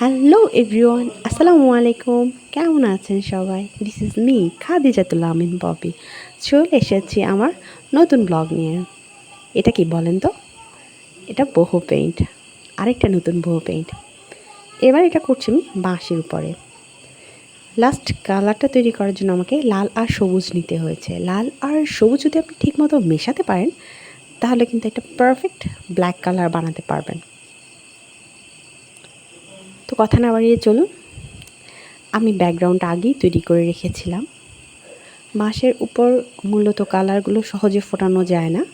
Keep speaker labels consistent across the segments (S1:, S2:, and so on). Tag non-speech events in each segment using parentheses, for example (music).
S1: Hello everyone, আসসালামু আলাইকুম। কেমন আছেন সবাই? This is me Khadijatul Amin Bobby. চলে এসেছি আমার নতুন ব্লগ নিয়ে। এটা কি বলেন তো? এটা বহু পেইন্ট আরেকটা নতুন বহু পেইন্ট এবার এটা করছি আমি বাঁশের উপরে। লাস্ট কালারটা তৈরি করার জন্য আমাকে লাল আর সবুজ নিতে হয়েছে। লাল আর সবুজ যদি আপনি ঠিকমতো মেশাতে পারেন, তাহলে কিন্তু একটা পারফেক্ট ব্ল্যাক কালার বানাতে পারবেন। তো কথা না বাড়িয়ে চলুন। আমি ব্যাকগ্রাউন্ড আগেই তৈরি করে রেখেছিলাম। বাঁশের উপর মূলত কালারগুলো সহজে ফোটানো যায় না।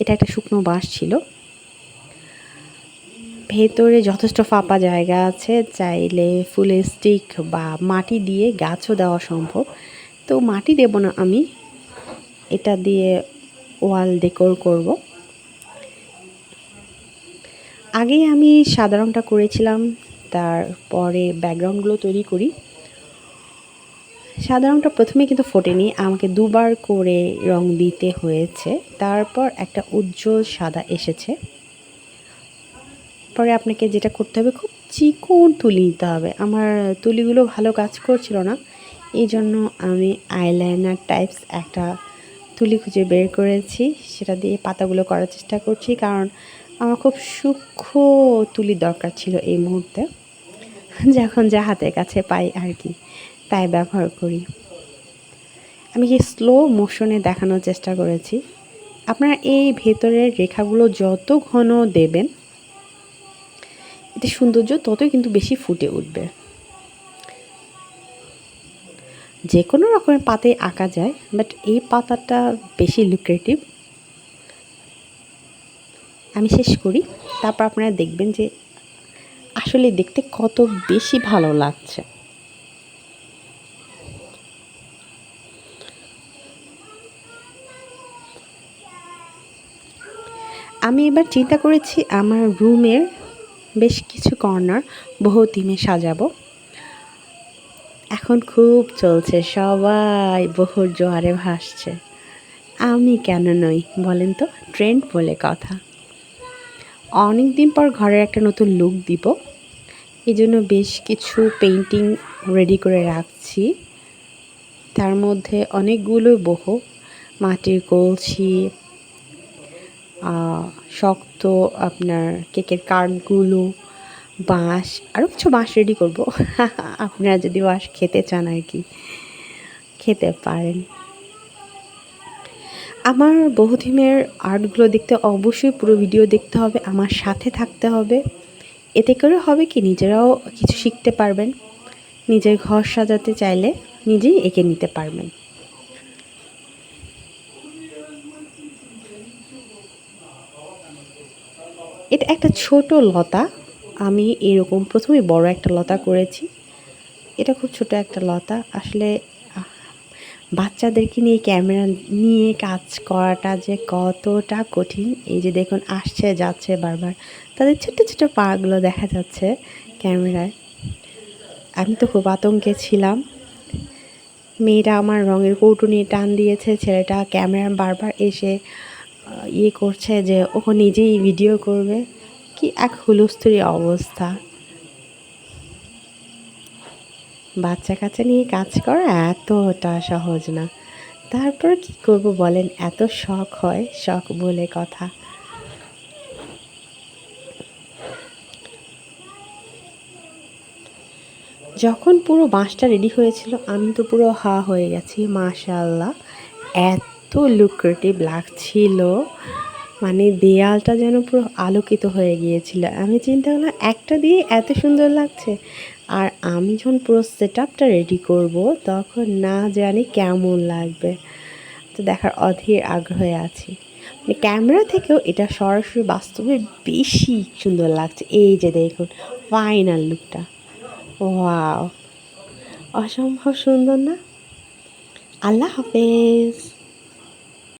S1: এটা একটা শুকনো বাঁশ ছিল। ভেতরে যথেষ্ট ফাঁপা জায়গা আছে। চাইলে ফুলের স্টিক বা মাটি দিয়ে গাছও দেওয়া সম্ভব। তো মাটি দেব না আমি। এটা দিয়ে ওয়াল ডেকোর করব। আগেই আমি সাদা রঙটা করেছিলাম। তারপরে ব্যাকগ্রাউন্ডগুলো তৈরি করি। সাদা রঙটা প্রথমে কিন্তু ফোটেনি, আমাকে দুবার করে রং দিতে হয়েছে। তারপর একটা উজ্জ্বল সাদা এসেছে। পরে আপনাকে যেটা করতে হবে, খুব চিকন তুলি নিতে হবে। আমার তুলিগুলো ভালো কাজ করছিল না এই জন্য আমি আইলাইনার টাইপস একটা তুলি খুঁজে বের করেছি। সেটা দিয়ে পাতাগুলো করার চেষ্টা করছি, কারণ আমার খুব সূক্ষ্ম তুলি দরকার ছিল এই মুহূর্তে। (laughs) যখন যা হাতের কাছে পাই আর কি, তাই ব্যবহার করি। আমি কি স্লো মোশনে দেখানোর চেষ্টা করেছি? আপনারা এই ভেতরের রেখাগুলো যত ঘন দেবেন, এতে সৌন্দর্য ততই কিন্তু বেশি ফুটে উঠবে। যে কোনো রকমের পাতায় আঁকা যায় বাট এই পাতাটা বেশি লুক্রেটিভ আমি শেষ করি, তারপর আপনারা দেখবেন যে আসলে দেখতে কত বেশি ভালো লাগছে। আমি এবার চিন্তা করেছি আমার রুমের বেশ কিছু কর্নার বহু থিমে সাজাবো। এখন খুব চলছে, সবাই বহুর জোয়ারে ভাসছে। আমি কেন নই বলেন তো, ট্রেন্ড বলে কথা। অনেক দিন পর ঘরের একটা নতুন লুক দিব। এই জন্য বেশ কিছু পেন্টিং রেডি করে রাখছি। তার মধ্যে অনেকগুলো বহু মাটির কলছি শক্ত আপনার কেকের কার্ডগুলো বাঁশ আরও কিছু বাঁশ রেডি করব। (laughs) আপনারা যদি বাঁশ খেতে চান আর কি, খেতে পারেন। আমার বহুথিমের আর্টগুলো দেখতে অবশ্যই পুরো ভিডিও দেখতে হবে, আমার সাথে থাকতে হবে। এতে করে হবে কি, নিজেরাও কিছু শিখতে পারবেন। নিজের ঘর সাজাতে চাইলে নিজেই এঁকে নিতে পারবেন। এটা একটা ছোট লতা, আমি এরকম প্রথমে বড় একটা লতা করেছি। এটা খুব ছোট একটা লতা, আসলে বাচ্চাদেরকে নিয়ে ক্যামেরা নিয়ে কাজ করাটা যে কতটা কঠিন, এই যে দেখুন আসছে, যাচ্ছে বারবার। তাদের ছোট ছোট পাগুলো দেখা যাচ্ছে ক্যামেরায়। আমি তো খুব আতঙ্কে ছিলাম। মেয়েটা আমার রঙের কৌটো নিয়ে টান দিয়েছে, ছেলেটা ক্যামেরা বারবার এসে ইয়ে করছে যে ও নিজেই ভিডিও করবে। কি এক হুলস্থুরি অবস্থা। বাচ্চা কাচ্চা নিয়ে কাজ করা এতটা সহজ না। তারপর কি করব বলেন? এত শখ হয়, শখ বলে কথা। যখন পুরো বাঁশটা রেডি হয়েছিল, আমি তো পুরো হা হয়ে গেছি মাশাল্লাহ এত লুক্রেটিভ লাগছিল। মানে দেয়ালটা যেন পুরো আলোকিত হয়ে গিয়েছিল। আমি চিন্তা করলাম, একটা দিয়ে এত সুন্দর লাগছে। আর আমি যখন পুরো সেট আপটা রেডি করব, তখন না জানি কেমন লাগবে। তো দেখার অধীর আগ্রহে আছি। মানে ক্যামেরা থেকেও এটা সরাসরি বাস্তবে বেশি সুন্দর লাগছে। এই যে দেখুন ফাইনাল লুকটা ওয়াও! অসম্ভব সুন্দর না? আল্লাহ হাফেজ!